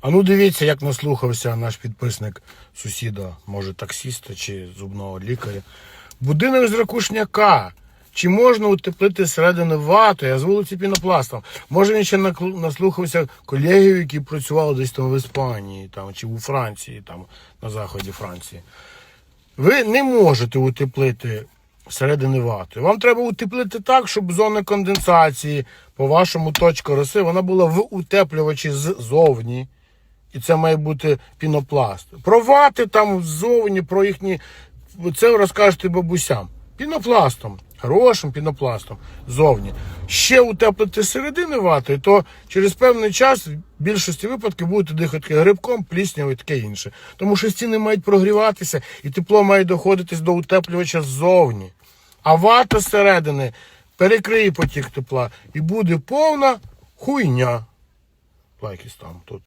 А ну дивіться, як наслухався наш підписник сусіда, може таксіста чи зубного лікаря. Будинок з ракушняка. Чи можна утеплити зсередини ватою, а з вулиці пінопластом? Може він ще наслухався колегів, які працювали десь там в Іспанії там, чи у Франції, там, на заході Франції. Ви не можете утеплити всередини вати. Вам треба утеплити так, щоб зона конденсації, по вашому точка роси, вона була в утеплювачі ззовні. І це має бути пінопласт. Про вати там ззовні, про їхні. Це розкажете бабусям. Пінопластом. Хорошим пінопластом ззовні. Ще утеплити середини вати, то через певний час в більшості випадків будете дихати грибком, пліснявою і таке інше. Тому що стіни мають прогріватися і тепло має доходити до утеплювача ззовні. А вата зсередини перекриє потік тепла і буде повна хуйня. Лайкіс там тут.